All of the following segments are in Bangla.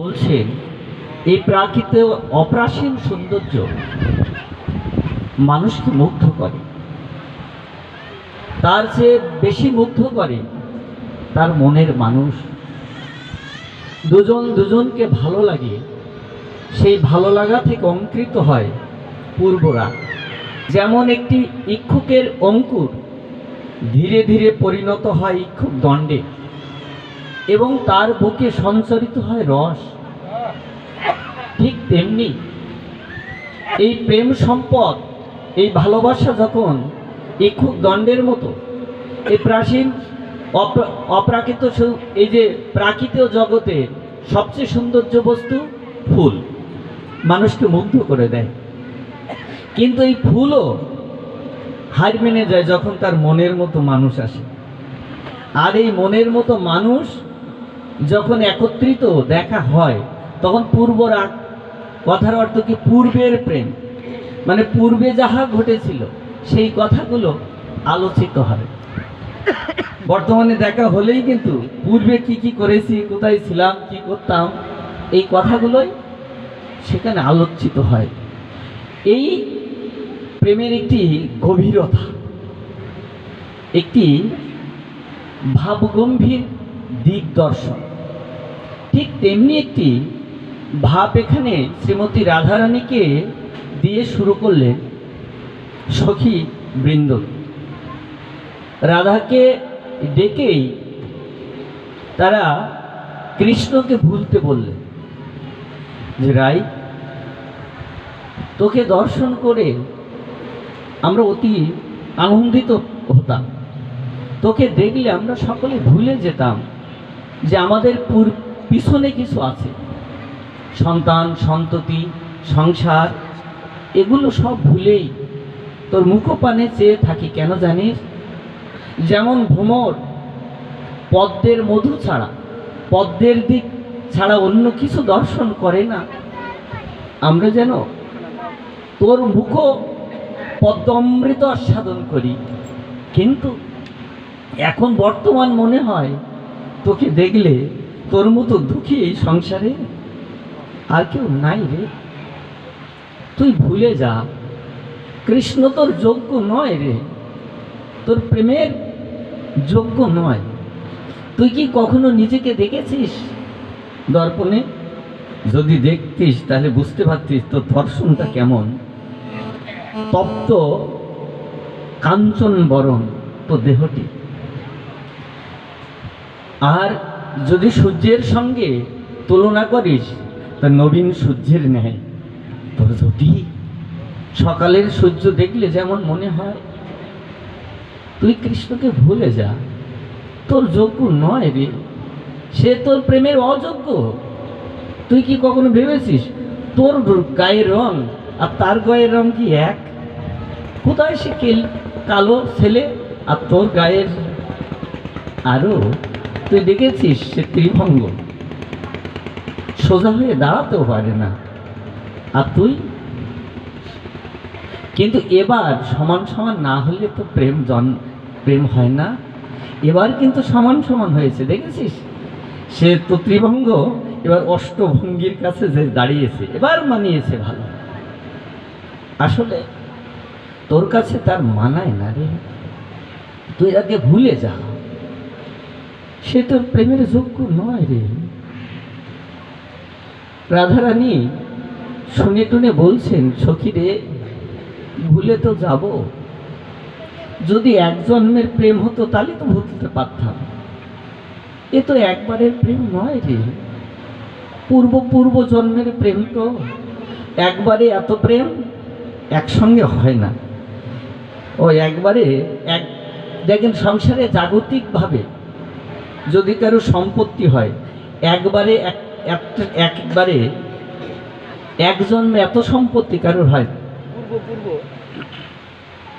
বলছেন, এই প্রাকৃত অপ্রাসীন সৌন্দর্য মানুষকে মুগ্ধ করে। তার চেয়ে বেশি মুগ্ধ করে তার মনের মানুষ। দুজন দুজনকে ভালো লাগে, সেই ভালো লাগা থেকে অঙ্কৃত হয় পূর্বরা। যেমন একটি ইক্ষুকের অঙ্কুর ধীরে ধীরে পরিণত হয় ইক্ষুক দণ্ডে। এবং তার বুকে সঞ্চারিত হয় রস। ঠিক তেমনি এই প্রেম সম্পদ, এই ভালোবাসা যখন ইক্ষুক দণ্ডের মতো, এই প্রাচীন অপ্রা- অপ্রাকৃত এই যে প্রাকৃত জগতে সবচেয়ে সৌন্দর্য বস্তু ফুল। মানুষকে মুগ্ধ করে দেয়। কিন্তু এই ফুলও হার মেনে যায় যখন তার মনের মতো মানুষ আসে। আর এই মনের মতো মানুষ যখন একত্রিত দেখা হয়, তখন পূর্বরাগ কথার অর্থ কি? পূর্বের প্রেম। মানে পূর্বে যাহা ঘটেছিল, সেই কথাগুলো আলোচিত হয় বর্তমানে দেখা হলেই কিন্তু পূর্বে কি কি করেছি, কোথায় ছিলাম, কি করতাম, এই কথাগুলোই সেখানে আলোচিত হয়। এই প্রেমের একটি গভীরতা, একটি ভাবগম্ভীর দিক দর্শন ঠিক তেমনি একটি ভাব এখানে শ্রীমতী রাধারানীকে দিয়ে শুরু করলেন সখী বৃন্দ। রাধাকে ডেকেই তারা কৃষ্ণকে ভুলতে বললেন যে, রাই, তোকে দর্শন করে আমরা অতি আনন্দিত হতাম। তোকে দেখলে আমরা সকলে ভুলে যেতাম যে আমাদের পূর- পিছনে কিছু আছে। সন্তান, সন্ততি, সংসার, এগুলো সব ভুলেই তোর মুখপানে চেয়ে থাকি কেন জানিস? যেমন ভ্রমর, পদ্মের মধু ছাড়া, পদ্মের দিক ছাড়া অন্য কিছু দর্শন করে না। আমরা যেন তোর মুখ পদ্মমৃত আস্বাদন করি। কিন্তু এখন বর্তমান মনে হয় তোকে দেখলে তোর মতো দুঃখী এই সংসারে আর কেউ নাই রে। তুই ভুলে যা, কৃষ্ণ তোর যোগ্য নয় রে। তোর প্রেমের যোগ্য নয়। তুই কি কখনো নিজেকে দেখেছিস দর্পণে? যদি দেখতিস, তাহলে বুঝতে পারতিস তোর দর্শনটা কেমন। তপ্ত কাঞ্চন বরণ তো দেহটি। আর যদি সূর্যের সঙ্গে তুলনা করিস, তা নবীন সূর্যের ন্যায় তোর যদি সকালের সূর্য দেখলে যেমন মনে হয়, তুই কৃষ্ণকে ভুলে যা। তোর যোগ্য নয় রে, সে তোর প্রেমের অযোগ্য। তুই কি কখনো ভেবেছিস, তোর গায়ের রং আর তার গায়ের রং কি এক? কোথায় সে কালো ছেলে আর তোর গায়ের আরও তুই দেখেছিস সে ত্রিভঙ্গ? সোজা হয়ে দাঁড়াতেও পারে না। আর তুই? কিন্তু এবার সমান সমান না হলে তো প্রেম জন, প্রেম হয় না। এবার কিন্তু সমান সমান হয়েছে, দেখেছিস? সে তো ত্রিভঙ্গ, এবার অষ্টভঙ্গির কাছে যে দাঁড়িয়েছে, এবার মানিয়েছে ভালো। আসলে তোর কাছে তার মানায় না রে। তুই তাকে ভুলে যা। সে তো প্রেমের যোগ্য নয় রে। রাধারানী শুনে টুনে বলছেন, সখী রে, ভুলে তো যাব। যদি এক জন্মের প্রেম হতো, তাহলে তো ভুলতে পারতাম। এ তো একবারের প্রেম নয় রে। পূর্ব পূর্ব জন্মের প্রেম তো একবারে এত প্রেম একসঙ্গে হয় না। ও একবারে এক, দেখেন সংসারে জাগতিকভাবে যদি কারও সম্পত্তি হয় একবারে এক এক- একবারে এক জন্মে এত সম্পত্তি কারোর হয়। পূর্ব পূর্ব।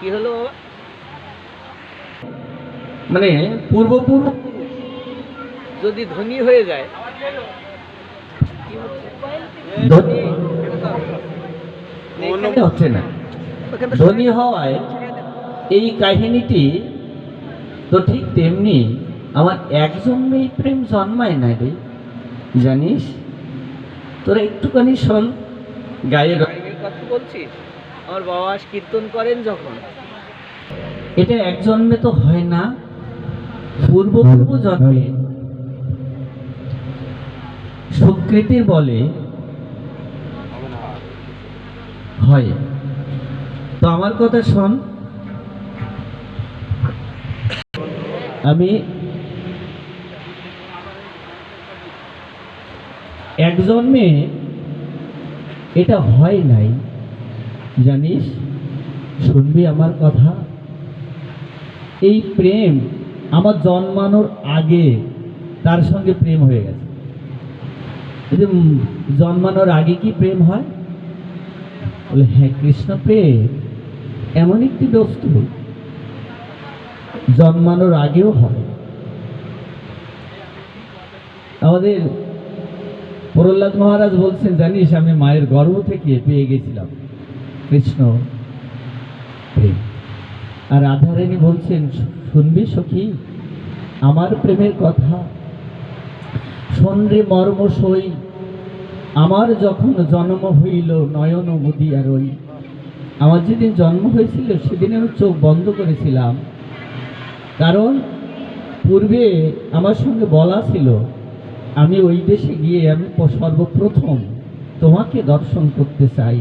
কি হলো মানে পূর্বপূর্ব যদি ধনী হয়ে যায় হচ্ছে? না। ধনী হওয়ায় এই কাহিনীটি তো ঠিক তেমনি আমার এক জন্মেই প্রেম জন্মায় না রে জানিস? তোরা একটুখানি শোন গায়ে কথা বলছিস? আমার বাবা কীর্তন করেন যখন। এটা এক জন্মে তো হয় না পূর্ব পূর্ব জন্মে। সুকৃতির বলে হয়। তো আমার কথা শোন। আমি এক জন্মে এটা হয় নাই। জানিস, শুনবি আমার কথা? এই প্রেম আমার জন্মানোর আগে তার সঙ্গে প্রেম হয়ে গেছে। জন্মানোর আগে কি প্রেম হয়? বলে হ্যাঁ কৃষ্ণ প্রেম, এমন একটি বস্তু জন্মানোর আগেও হয়। আমাদের প্রহ্লাদ মহারাজ বলছেন, জানিস, আমি মায়ের গর্ভ থেকে পেয়ে গেছিলাম। কৃষ্ণ প্রেম। আর রাধারানী বলছেন শুনবি সখী, আমার প্রেমের কথা। রে মর্ম সই, আমার যখন জন্ম হইল, নয়ন মুদিয়া রই আমার যেদিন জন্ম হয়েছিল, সেদিন আমি চোখ বন্ধ করেছিলাম। কারণ, পূর্বে আমার সঙ্গে বলা ছিল আমি ওই দেশে গিয়ে আমি সর্বপ্রথম তোমাকে দর্শন করতে চাই।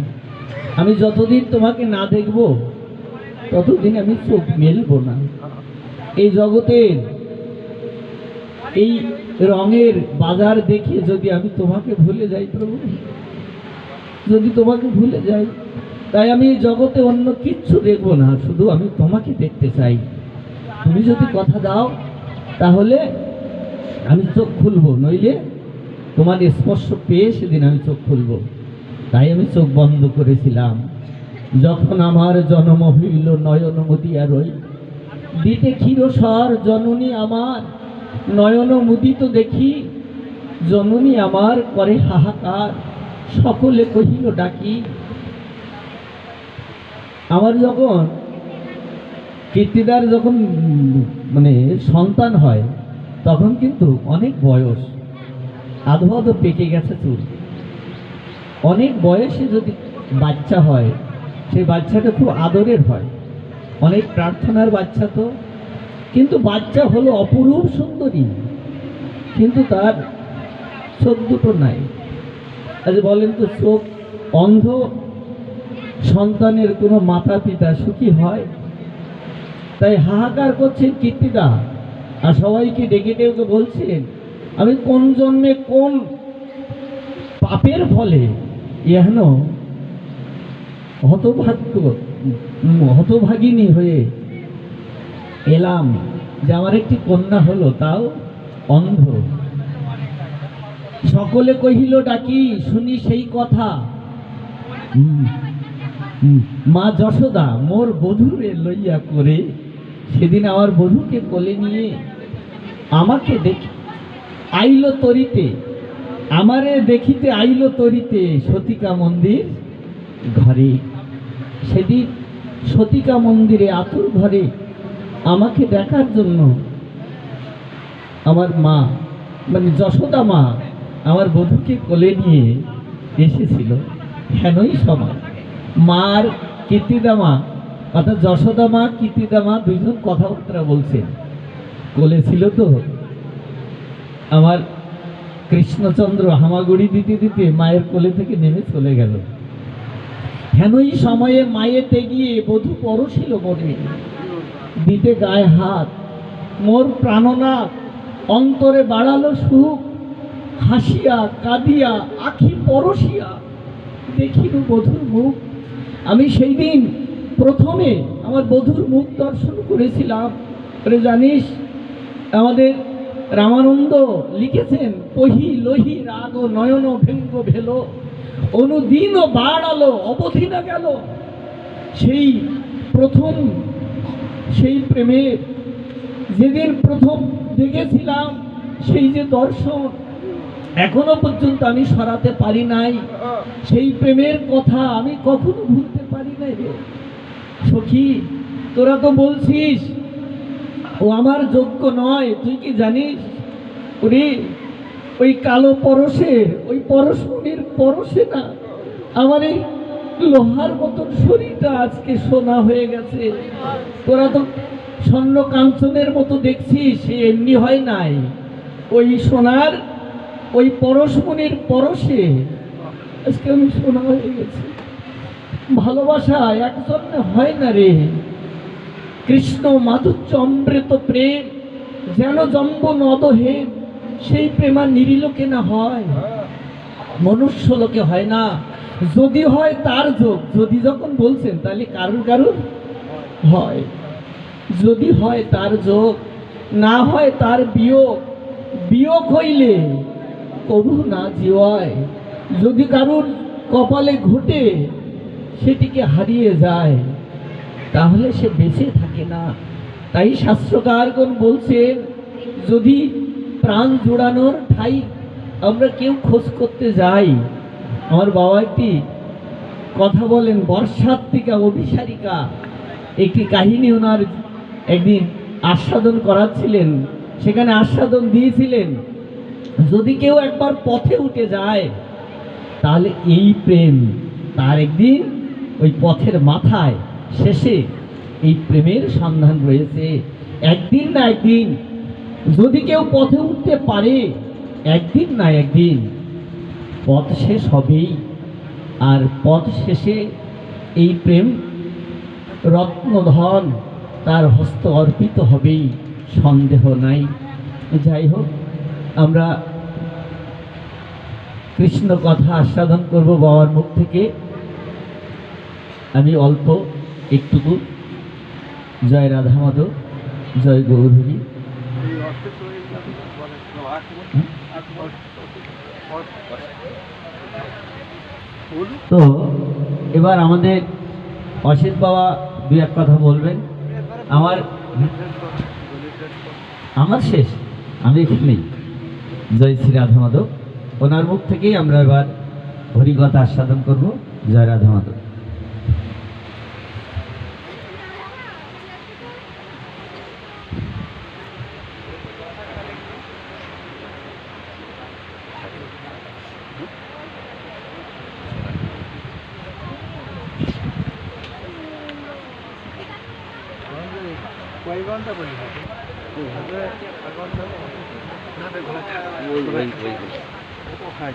আমি যতদিন তোমাকে না দেখব, ততদিন আমি চোখ মেলবো না। এই জগতের এই রঙের বাজার দেখে যদি আমি তোমাকে ভুলে যাই প্রভু, যদি তোমাকে ভুলে যাই, তাই আমি এই জগতে অন্য কিচ্ছু দেখব না, শুধু আমি তোমাকে দেখতে চাই। তুমি যদি কথা দাও, তাহলে আমি চোখ খুলবো, নইলে তোমার স্পর্শ পেয়ে সেদিন আমি চোখ খুলবো। তাই আমি চোখ বন্ধ করেছিলাম। যখন আমার জন্ম হইল, নয়ন মদিয়া রই। দিতে ক্ষীরসর জননী আমার। নয়ন মুদিত দেখি, জননী আমার করে হাহাকার। সকলে কহিল, ডাকি। আমার যখন কীর্তিদার যখন মানে সন্তান হয় তখন কিন্তু অনেক বয়স। আধো আধো পেকে গেছে চুল। অনেক বয়সে যদি বাচ্চা হয়, সেই বাচ্চাটা খুব আদরের হয়। অনেক প্রার্থনার বাচ্চা তো। কিন্তু বাচ্চা হলো অপরূপ সুন্দরী। কিন্তু তার চোখ দুটো নাই। আজ বলেন তো, চোখ অন্ধ, সন্তানের কোনো মাতা পিতা সুখী হয়? তাই হাহাকার করছেন কীর্তিদা। আর সবাইকে ডেকে ডেকে বলছেন? আমি কোন জন্মে কোন পাপের ফলে এহেন হতভাগ্য, হতভাগিনী হয়ে এলাম যে আমার একটি কন্যা হলো, তাও অন্ধ। সকলে কহিল, ডাকি, শুনি সেই কথা। মা যশোদা, মোর বধূরে লইয়া করে সেদিন আমার বধূকে কোলে নিয়ে আমাকে দেখি। আইল তরিতে, আমারে দেখিতে আইল তরিতে সতিকা মন্দির ঘরে। সেদিন সতিকা মন্দিরে আতুর ঘরে আমাকে দেখার জন্য আমার মা মানে যশোদা মা, আমার বধূকে কোলে নিয়ে এসেছিল। হেনই সময়। মার কীর্তিদা মা, অর্থাৎ যশোদা মা, কীর্তিদা মা দুইজন কথাবার্তা বলছেন। কোলে ছিল তো? আমার কৃষ্ণচন্দ্র হামাগুড়ি দিতে দিতে মায়ের কোলে থেকে নেমে চলে গেল। হেনই সময়ে মায়েতে গিয়ে বধূ পরশিল মনে দিতে গায়ে হাত, মোর প্রাণনাথ অন্তরে বাড়ালো সুখ, হাসিয়া, কাঁদিয়া, আখি পরশিয়া। দেখিল বধুর মুখ। আমি সেই দিন প্রথমে আমার বধুর মুখ দর্শন করেছিলাম। জানিস আমাদের রামানন্দ লিখেছেন, পহি লোহি রাগ নয়ন ভেঙ্গ ভেল, অনুদিন বাড়ালো অবধি না গেল। সেই প্রথম, সেই প্রেমের যেদিন প্রথম দেখেছিলাম, সেই যে দর্শন, এখনও পর্যন্ত আমি সরাতে পারি নাই। সেই প্রেমের কথা আমি কখনো ভুলতে পারি নাই রে। সখী, তোরা তো বলছিস ও আমার যোগ্য নয়, তুই কি জানিস? ওরে ওই কালো পরশে, ওই পরশমণির পরশে না, আমার এই লোহার মতন শরীরটা আজকে সোনা হয়ে গেছে। তোরা তো স্বর্ণ কাঞ্চনের মতো দেখছিস, সে এমনি হয় নাই। ওই সোনার, ওই পরশমণির পরশে আজকে আমি সোনা হয়ে গেছি। ভালোবাসা একজন হয় না রে। কৃষ্ণ মাধুর্য অমৃত প্রেম, যেন জম্ব নদহে সেই প্রেম নিরিলোকে না হয়। মনুষ্য লোকে হয় না যদি হয় তার যোগ। যদি যখন বলছেন, তাহলে কারুর কারুর? হয়। যদি হয় তার যোগ, না হয় তার বিয়োগ বিয়োগ হইলে কবু না জিওয়ায়। যদি কারুর কপালে ঘটে, সেটিকে হারিয়ে যায়। তাহলে সে বেঁচে থাকে না। তাই শাস্ত্রকারগণ বলছেন, যদি প্রাণ জোড়ানোর ঠাই আমরা কেউ খোঁজ করতে যাই, আমার বাবা একটি কথা বলেন, বর্ষাত্মিকা অভিসারিকা, একটি কাহিনী ওনার একদিন আস্বাদন করাচ্ছিলেন, সেখানে আস্বাদন দিয়েছিলেন, যদি কেউ একবার পথে উঠে যায়, তাহলে এই প্রেম তার একদিন ওই পথের মাথায় শেষে এই প্রেমের সন্ধান রয়েছে। একদিন না একদিন, যদি কেউ পথে উঠতে পারে, একদিন না একদিন, পথ শেষ হবেই। আর পথ শেষে এই প্রেম রত্নধন, তার হস্ত অর্পিত হবেই, সন্দেহ নাই। যাই হোক, আমরা কৃষ্ণ কথা আস্বাদন করব বাবার মুখ থেকে। আমি অল্প একটুকু। জয় রাধা মাধব, জয় গৌরী তো এবার আমাদের অসিত বাবা দু এক কথা বলবেন। আমার আমার শেষ, আমি এখানেই। জয় শ্রী রাধা মাধব। ওনার মুখ থেকেই আমরা এবার হরিকথা আস্বাদন করব। জয় রাধা মাধব। वैगौंता बोली वही वही वही हाँ